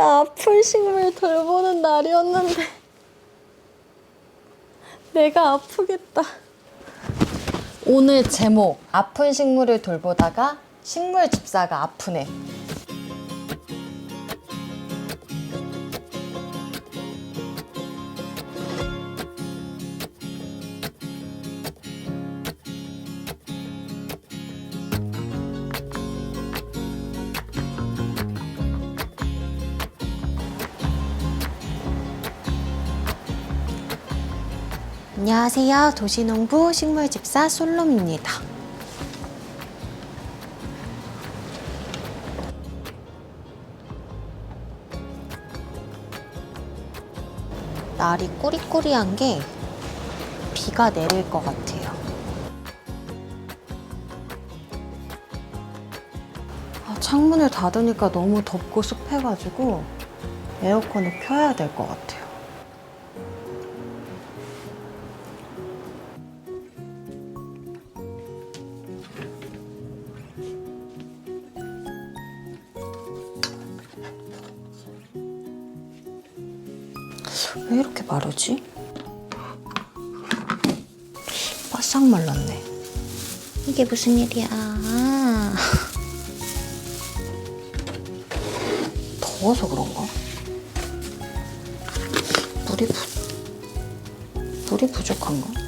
아픈 식물 돌보는 날이었는데 내가 아프겠다. 오늘 제목 아픈 식물을 돌보다가 식물 집사가 아프네. 안녕하세요. 도시농부 식물집사 솔롬입니다. 날이 꾸리꾸리한 게 비가 내릴 것 같아요. 아, 창문을 닫으니까 너무 덥고 습해가지고 에어컨을 켜야 될 것 같아요. 싹 말랐네. 이게 무슨 일이야? 더워서 그런가? 물이 부... 물이 부족한가?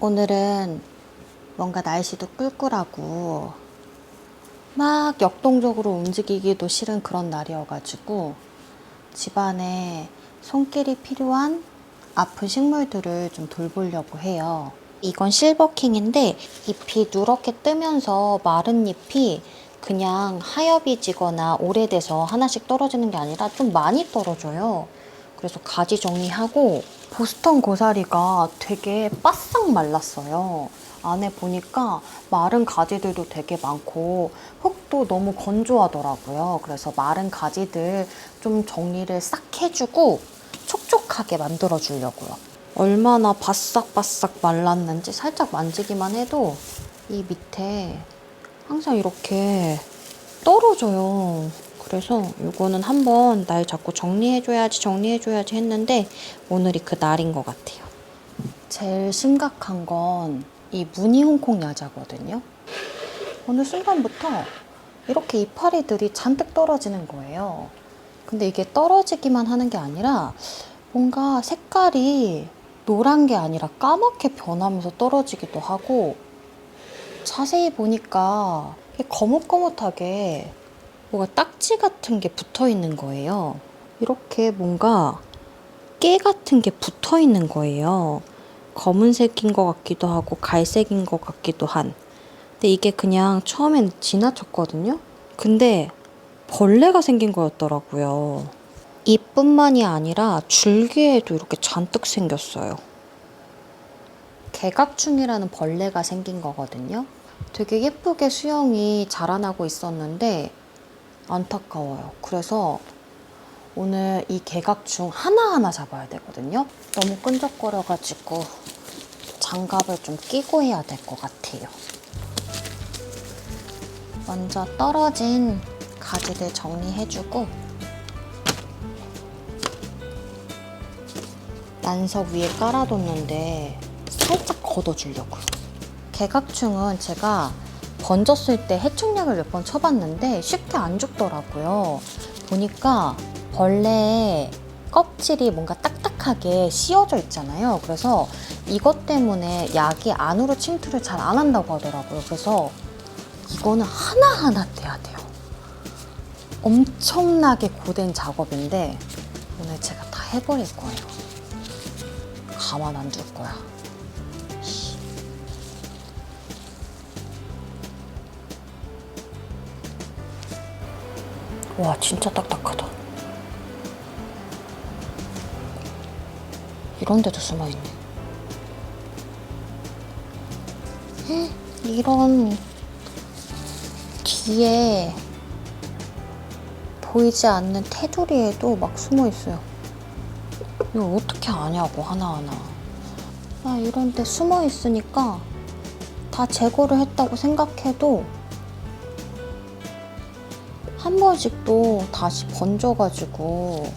오늘은 뭔가 날씨도 꿀꿀하고 막 역동적으로 움직이기도 싫은 그런 날이어가지고 집안에 손길이 필요한 아픈 식물들을 좀 돌보려고 해요. 이건 실버킹인데 잎이 누렇게 뜨면서 마른 잎이 그냥 하엽이 지거나 오래돼서 하나씩 떨어지는 게 아니라 좀 많이 떨어져요. 그래서 가지 정리하고 보스턴 고사리가 되게 바싹 말랐어요. 안에 보니까 마른 가지들도 되게 많고 흙도 너무 건조하더라고요. 그래서 마른 가지들 좀 정리를 싹 해주고 촉촉하게 만들어 주려고요. 얼마나 바싹바싹 말랐는지 살짝 만지기만 해도 이 밑에 항상 이렇게 떨어져요. 그래서 이거는 한번 날 자꾸 정리해줘야지 정리해줘야지 했는데 오늘이 그 날인 것 같아요. 제일 심각한 건 이 무늬 홍콩 야자거든요. 어느 순간부터 이렇게 이파리들이 잔뜩 떨어지는 거예요. 근데 이게 떨어지기만 하는 게 아니라 뭔가 색깔이 노란 게 아니라 까맣게 변하면서 떨어지기도 하고 자세히 보니까 거뭇거뭇하게 뭐가 딱지 같은 게 붙어 있는 거예요. 이렇게 뭔가 깨 같은 게 붙어 있는 거예요. 검은색인 것 같기도 하고 갈색인 것 같기도 한. 근데 이게 그냥 처음엔 지나쳤거든요. 근데 벌레가 생긴 거였더라고요. 잎뿐만이 아니라 줄기에도 이렇게 잔뜩 생겼어요. 개각충이라는 벌레가 생긴 거거든요. 되게 예쁘게 수영이 자라나고 있었는데 안타까워요. 그래서 오늘 이 개각충 하나하나 잡아야 되거든요. 너무 끈적거려가지고 장갑을 좀 끼고 해야 될 것 같아요. 먼저 떨어진 가지들 정리해주고 난석 위에 깔아뒀는데 살짝 걷어주려고요. 개각충은 제가 번졌을 때 해충약을 몇 번 쳐봤는데 쉽게 안 죽더라고요. 보니까 벌레의 껍질이 뭔가 딱딱하게 씌워져 있잖아요. 그래서 이것 때문에 약이 안으로 침투를 잘 안 한다고 하더라고요. 그래서 이거는 하나하나 떼야 돼요. 엄청나게 고된 작업인데 오늘 제가 다 해버릴 거예요. 가만 안 둘 거야. 와, 진짜 딱딱하다. 이런 데도 숨어있네. 헉, 이런 뒤에 보이지 않는 테두리에도 막 숨어있어요. 이걸 어떻게 아냐고, 하나하나. 아, 이런 데 숨어있으니까 다 제거를 했다고 생각해도 한 번씩 또 다시 번져가지고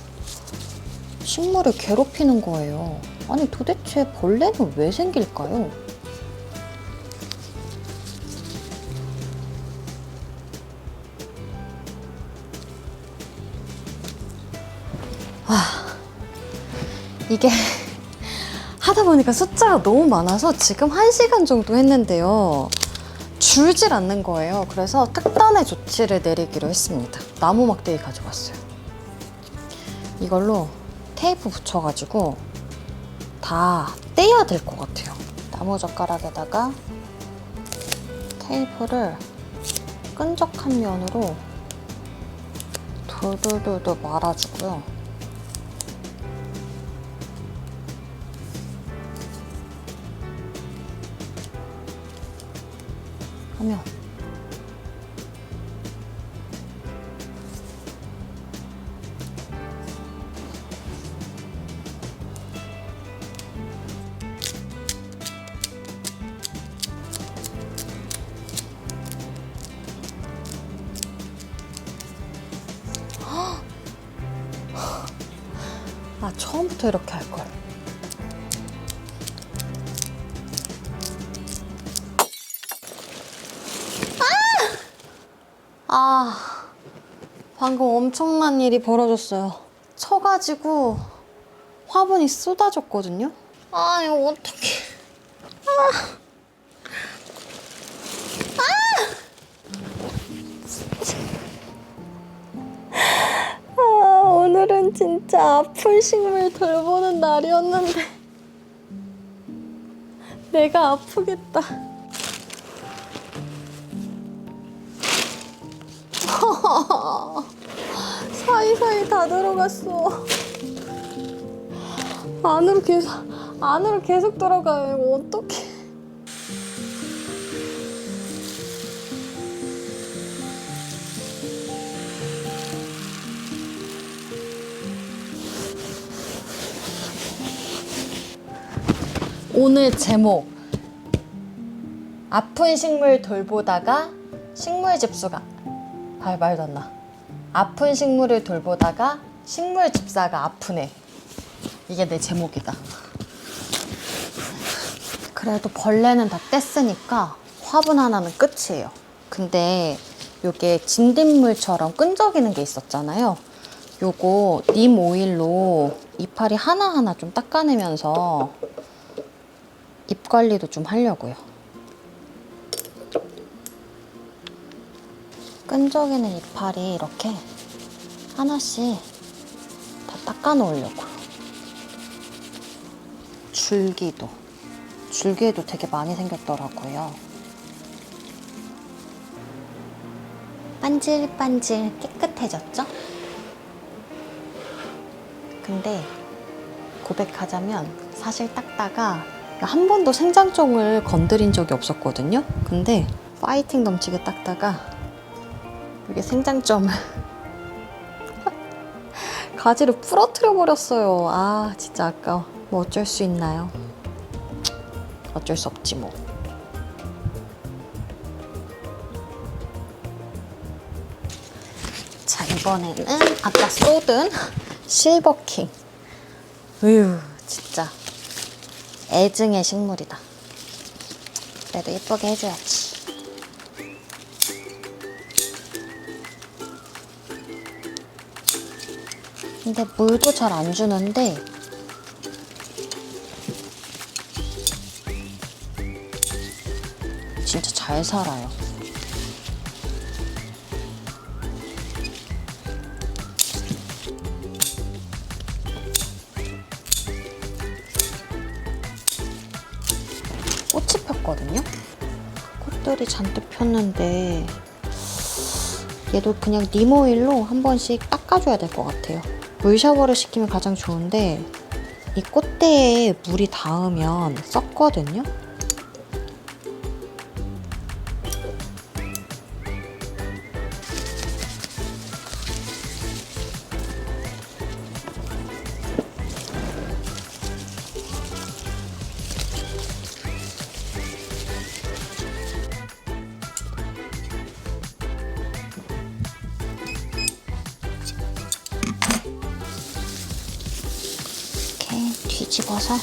식물을 괴롭히는 거예요. 아니 도대체 벌레는 왜 생길까요? 아, 이게 하다 보니까 숫자가 너무 많아서 지금 한시간 정도 했는데요. 줄질 않는 거예요. 그래서 특단의 조치를 내리기로 했습니다. 나무 막대기 가져왔어요. 이걸로 테이프 붙여가지고 다 떼야 될 것 같아요. 나무 젓가락에다가 테이프를 끈적한 면으로 돌돌돌돌 말아주고요. 하면 아 처음부터 이렇게 할 걸. 아, 방금 엄청난 일이 벌어졌어요. 쳐가지고 화분이 쏟아졌거든요. 아, 이거 어떡해. 아. 아, 오늘은 진짜 아픈 식물 돌보는 날이었는데. 내가 아프겠다. 다 들어갔어. 안으로 계속, 안으로 계속 들어가요. 이거 어떡해. 오늘 제목. 아픈 식물 돌보다가 식물 집수가 발 말도 안 나. 아픈 식물을 돌보다가 식물 집사가 아프네. 이게 내 제목이다. 그래도 벌레는 다 뗐으니까 화분 하나는 끝이에요. 근데 요게 진딧물처럼 끈적이는 게 있었잖아요. 요거 님 오일로 이파리 하나하나 좀 닦아내면서 잎 관리도 좀 하려고요. 끈적이는 이파리 이렇게 하나씩 다 닦아 놓으려고요. 줄기도. 줄기에도 되게 많이 생겼더라고요. 반질반질 깨끗해졌죠? 근데 고백하자면 사실 닦다가 한 번도 생장종을 건드린 적이 없었거든요. 근데 파이팅 넘치게 닦다가 이게 생장점을 가지를 부러뜨려 버렸어요. 아 진짜 아까워. 뭐 어쩔 수 있나요? 어쩔 수 없지 뭐. 자 이번에는 아까 쏟은 실버킹. 으유 진짜 애증의 식물이다. 그래도 예쁘게 해줘야지. 근데 물도 잘 안 주는데 진짜 잘 살아요. 꽃이 폈거든요. 꽃들이 잔뜩 폈는데 얘도 그냥 님 오일로 한 번씩 닦아줘야 될 것 같아요. 물 샤워를 시키면 가장 좋은데 이 꽃대에 물이 닿으면 썩거든요. 뒤집어서